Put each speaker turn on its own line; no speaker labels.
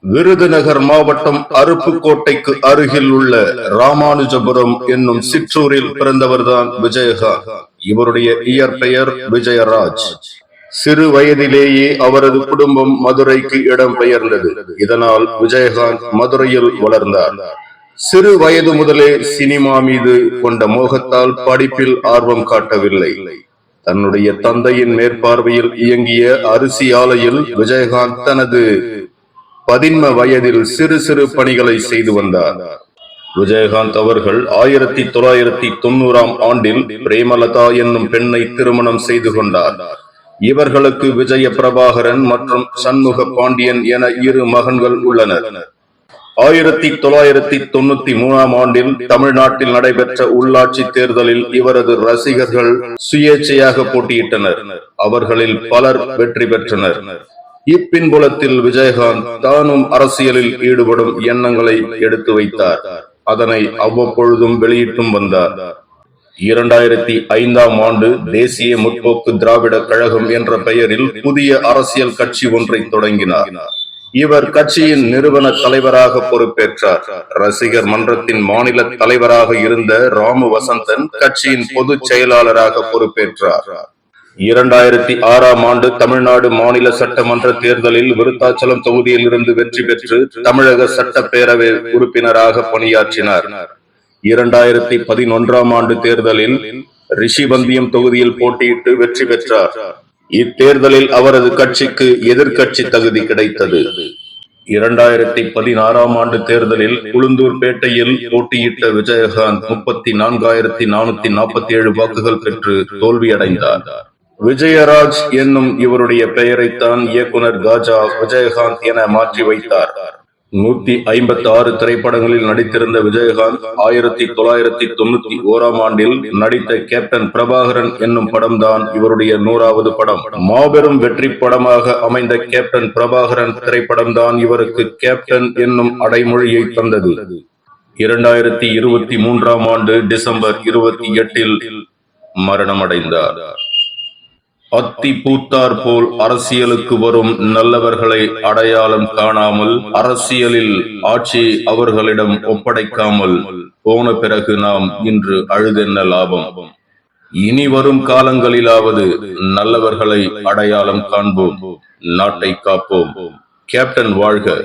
விருதுநகர் மாவட்டம் அருப்புக்கோட்டைக்கு அருகில் உள்ள ராமானுஜபுரம் என்னும் சிற்றூரில் பிறந்தவர்தான் விஜயகாந்த் இவருடைய இயற்பெயர் விஜயராஜ். சிறு வயதிலேயே அவரது குடும்பம் மதுரைக்கு இடம் பெயர்ந்தது. இதனால் விஜயகாந்த் மதுரையில் வளர்ந்தார். சிறு வயது முதலே சினிமா மீது கொண்ட மோகத்தால் படிப்பில் ஆர்வம் காட்டவில்லை. தன்னுடைய தந்தையின் மேற்பார்வையில் இயங்கிய அரிசி ஆலையில் விஜயகாந்த் தனது பதின்ம வயதில் சிறு சிறு பணிகளை செய்து வந்தார். விஜயகாந்த் அவர்கள் ஆயிரத்தி தொள்ளாயிரத்தி தொண்ணூறாம் ஆண்டில் பிரேமலதா என்னும் பெண்ணை திருமணம் செய்து கொண்டார். இவர்களுக்கு விஜய பிரபாகரன் மற்றும் சண்முக பாண்டியன் என இரு மகன்கள் உள்ளனர். ஆயிரத்தி தொள்ளாயிரத்தி தொண்ணூத்தி மூணாம் ஆண்டில் தமிழ்நாட்டில் நடைபெற்ற உள்ளாட்சி தேர்தலில் இவரது ரசிகர்கள் சுயேட்சையாக போட்டியிட்டனர். அவர்களில் பலர் வெற்றி பெற்றனர். இப்பின்புலத்தில் விஜயகாந்த் தானும் அரசியலில் ஈடுபடும் எண்ணங்களை எடுத்து வைத்தார். அதனை அவ்வப்பொழுதும் வெளியிட்டும் வந்தார். இரண்டாயிரத்தி ஐந்தாம் ஆண்டு தேசிய முற்போக்கு திராவிட கழகம் என்ற பெயரில் புதிய அரசியல் கட்சி ஒன்றை தொடங்கினார். இவர் கட்சியின் நிறுவன தலைவராக பொறுப்பேற்றார். ரசிகர் மன்றத்தின் மாநில தலைவராக இருந்த ராமு வசந்தன் கட்சியின் பொதுச் செயலாளராக பொறுப்பேற்றார். இரண்டாயிரத்தி ஆறாம் ஆண்டு தமிழ்நாடு மாநில சட்டமன்ற தேர்தலில் விருத்தாச்சலம் தொகுதியில் இருந்து வெற்றி பெற்று தமிழக சட்டப்பேரவை உறுப்பினராக பணியாற்றினார். இரண்டாயிரத்தி பதினொன்றாம் ஆண்டு தேர்தலில் ரிஷிபந்தியம் தொகுதியில் போட்டியிட்டு வெற்றி பெற்றார். இத்தேர்தலில் அவரது கட்சிக்கு எதிர்கட்சி தகுதி கிடைத்தது. இரண்டாயிரத்தி பதினாறாம் ஆண்டு தேர்தலில் உளுந்தூர்பேட்டையில் போட்டியிட்ட விஜயகாந்த் முப்பத்தி நான்காயிரத்தி நானூத்தி நாற்பத்தி ஏழு வாக்குகள் பெற்று தோல்வியடைந்தார். விஜயராஜ் என்னும் இவருடைய பெயரைத்தான் இயக்குனர் காஜா விஜயகாந்த் என மாற்றி வைத்தார். நூத்தி ஐம்பத்தி ஆறு திரைப்படங்களில் நடித்திருந்த விஜயகாந்த் ஆயிரத்தி தொள்ளாயிரத்தி தொண்ணூத்தி ஓராம் ஆண்டில் நடித்த கேப்டன் பிரபாகரன் என்னும் படம்தான் இவருடைய நூறாவது படம். மாபெரும் வெற்றி படமாக அமைந்த கேப்டன் பிரபாகரன் திரைப்படம்தான் இவருக்கு கேப்டன் என்னும் அடைமொழியை தந்தது. இரண்டாயிரத்தி இருபத்தி மூன்றாம் ஆண்டு டிசம்பர் இருபத்தி எட்டில் மரணமடைந்தார். அத்தி பூத்தார் போல் அரசியலுக்கு வரும் நல்லவர்களை அடையாளம் காணாமல் அரசியலில் ஆட்சி அவர்களிடம் ஒப்படைக்காமல் போன பிறகு நாம் இன்று அழுதென்ன லாபம்? இனி வரும் காலங்களிலாவது நல்லவர்களை அடையாளம் காண்போம் நாட்டை காப்போம். கேப்டன் வாழ்க.